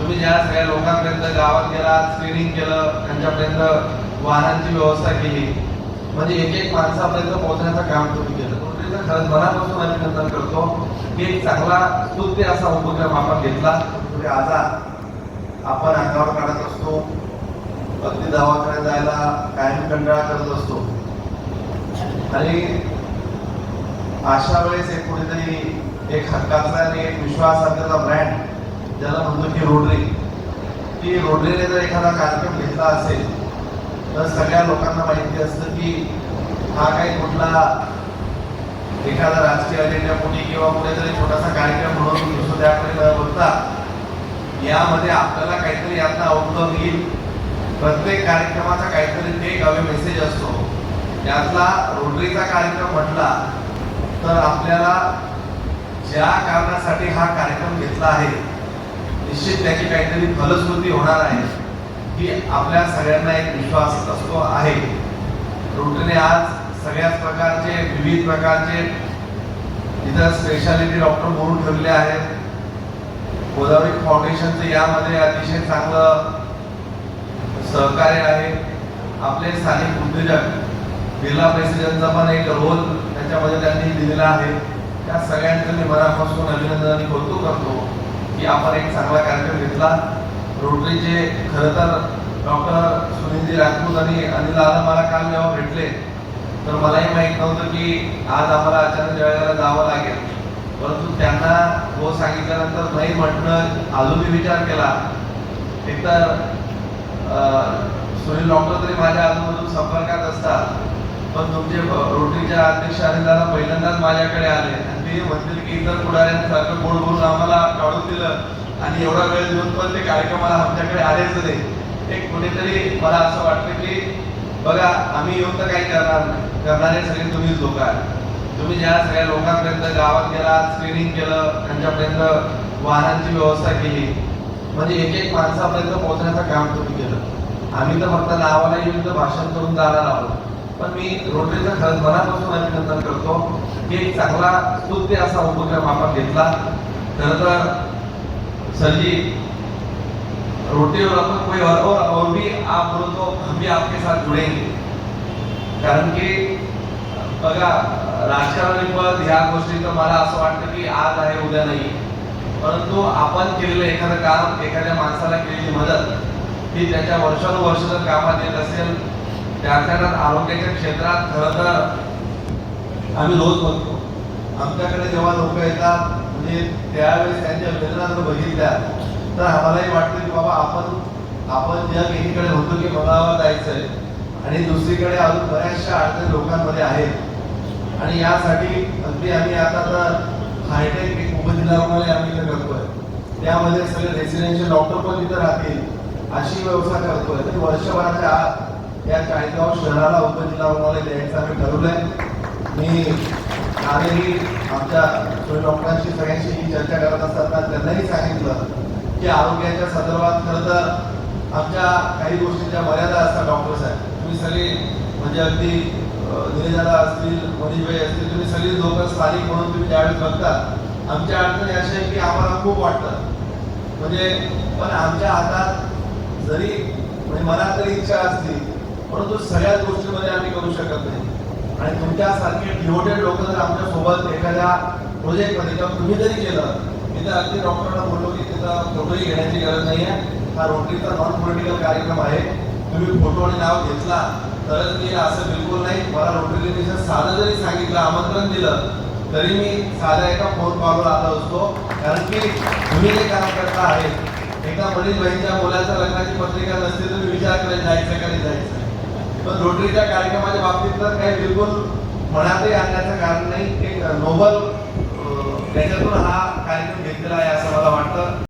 तुम्ही ज्या सगळ्या लोकांपर्यंत गावात गेला स्क्रीनिंग केलं त्यांच्यापर्यंत वाहनांची व्यवस्था केली म्हणजे एक एक माणसापर्यंत पोहोचण्याचं काम तुम्ही केलं. रोटरीचं खरंच मनापासून अभिनंदन करतो की एक चांगला स्तुत्य असा उपक्रम आपण घेतला. म्हणजे आजार आपण अंगावर काढत असतो अगदी दवाखान्यात जायला कायम कंटाळा करत असतो. आणि अशा वेळेस एक कुठेतरी एक हक्काचा आणि एक विश्वासार्हतेचा ब्रँड ज्याला म्हणतो की रोटरी की रोटरीने जर एखादा कार्यक्रम घेतला असेल तर सगळ्या लोकांना माहिती असतं की हा काही कुठला एखादा राजकीय कुठे किंवा कुठेतरी छोटासा कार्यक्रम म्हणून दिसतो त्याकडे न बघता यामध्ये आपल्याला काहीतरी यातनं आउटकम येईल प्रत्येक कार्यक्रमाचा काहीतरी एक अवे मेसेज असतो. यातला रोटरीचा कार्यक्रम म्हटला तर आपल्याला ज्या कारणासाठी हा कार्यक्रम घेतला आहे निश्चित त्याची काहीतरी फलश्रुती होणार आहे की आपल्या सगळ्यांना एक विश्वास असतो आहे. रोटरीने आज सगळ्याच प्रकारचे विविध प्रकारचे इथं स्पेशालिटी डॉक्टर म्हणून ठेवले आहेत. गोदावरी फाउंडेशनचं यामध्ये अतिशय चांगलं सहकार्य आहे. आपले स्थानिक उद्योजक बिर्ला प्रेसिडेंटचा पण एक रोल त्याच्यामध्ये त्यांनी दिलेला आहे. त्या सगळ्यांचं मी मनापासून अभिनंदन आणि कौतुक करतो. की आपण एक चांगला कार्यक्रम घेतला रोटरीचे खरं तर डॉक्टर सुनीलजी राजपूत आणि अनिल दादा मला काल जेव्हा भेटले तर मलाही माहीत नव्हतं की आज आम्हाला अचानक जळगावला जावं लागेल. परंतु त्यांना हो सांगितल्यानंतर नाही म्हटणं अजूनही विचार केला. एकतर सुनील डॉक्टर तरी माझ्या अजूनमधून संपर्कात असतात पण तुमचे रोटरीच्या अध्यक्ष अनिल दादा पहिल्यांदाच माझ्याकडे आले. आणि ते म्हणतील की इतर पुढाऱ्यांसारखं गोड बोलून आम्हाला काढून दिलं आणि एवढा वेळ देऊन पण ते कार्यक्रमाला आमच्याकडे आलेच नाही. एक कुठेतरी मला असं वाटतं की बघा आम्ही येऊन तर काही करणार नाही. करणारे सगळे तुम्हीच लोक आहे तुम्ही ज्या सगळ्या लोकांपर्यंत गावात गेला स्क्रीनिंग केलं त्यांच्यापर्यंत वाहनांची व्यवस्था केली म्हणजे एक एक माणसापर्यंत पोहोचण्याचं काम तुम्ही केलं. आम्ही तर फक्त नावाला येऊन तर भाषण करून जाणार आहोत. पण मी रोटरीचा खरंच मनापासून अभिनंदन करतो. की एक चांगला स्तुत्य असा उपक्रम आपण घेतला. खरं तर सरजी रोटी और अपन कोई और, और, और भी आप बोलो तो हम भी आपके साथ जुड़ेंगे. कारण की बघा राजकारणी पद ह्या गोष्टी तर मला असं वाटतं की आज आहे उद्या नाही. परंतु आपण केलेलं एखादं काम एखाद्या माणसाला केलेली मदत ही त्याच्या वर्षानुवर्ष जर कामात येत असेल त्यात आरोग्याच्या क्षेत्रात खरं तर आम्ही रोज बघतो. आमच्याकडे जेव्हा लोक येतात म्हणजे त्यावेळेस त्यांच्या वेदना जर बघितल्या तर आम्हालाही वाटतं की बाबा आपण आपण ज्या एकीकडे होतो की मंगळावर जायचंय आणि दुसरीकडे अजून बऱ्याचशा अडचणी लोकांमध्ये आहेत. आणि यासाठी अगदी आम्ही आता तर हायटेक एक उपजिल्हा रुग्णालय आम्ही इथं करतोय. त्यामध्ये सगळे रेसिडेन्शियल डॉक्टर पण तिथं राहतील अशी व्यवस्था करतोय. तर वर्षभराच्या आत या चाळीसगाव शहराला उपजिल्हा रुग्णालय द्यायचं आम्ही ठरवलंय. मी आलेही आमच्या डॉक्टरांशी सगळ्यांशी ही चर्चा करत असताना त्यांनाही सांगितलं की आरोग्याच्या संदर्भात खरं तर आमच्या काही गोष्टींच्या मर्यादा असतात डॉक्टर साहेब. तुम्ही सगळी म्हणजे अगदी अं, निलेदादा असतील मनीषभाई असतील तुम्ही सगळी लोक स्थानिक म्हणून तुम्ही ज्यावेळेस बघता आमच्या अडचणी अशा आहे की आम्हाला खूप वाटतं. म्हणजे पण आमच्या हातात जरी म्हणजे मनात तरी इच्छा असली परंतु सगळ्याच गोष्टीमध्ये आम्ही करू शकत नाही. आणि तुमच्यासारखे डिवोटेड लोक जर आमच्यासोबत एखाद्या प्रोजेक्टमध्ये किंवा तुम्ही जरी केलं मी तर अगदी डॉक्टरांना बोललो की तिथं फोटोही घेण्याची गरज नाही आहे हा रोटरीचा नॉन पॉलिटिकल कार्यक्रम आहे. तुम्ही फोटो आणि नाव घेतला तरच मी असं बिलकुल नाही. मला रोटरी साधं जरी सांगितलं आमंत्रण दिलं तरी मी साध्या एका फोन कॉलवर आलो असतो. कारण की तुम्ही जे काम करता आहे एका वडील बहिणीच्या मुलाच्या लग्नाची पत्रिका नसते तुम्ही विचार करायला जायचं का नाही जायचं? पण रोटरीच्या कार्यक्रमाच्या बाबतीत तर काही बिलकुल मनातही आणण्याचं कारण नाही. एक नोबल त्याच्यातून हा कार्यक्रम घेतलेला आहे असं मला वाटतं.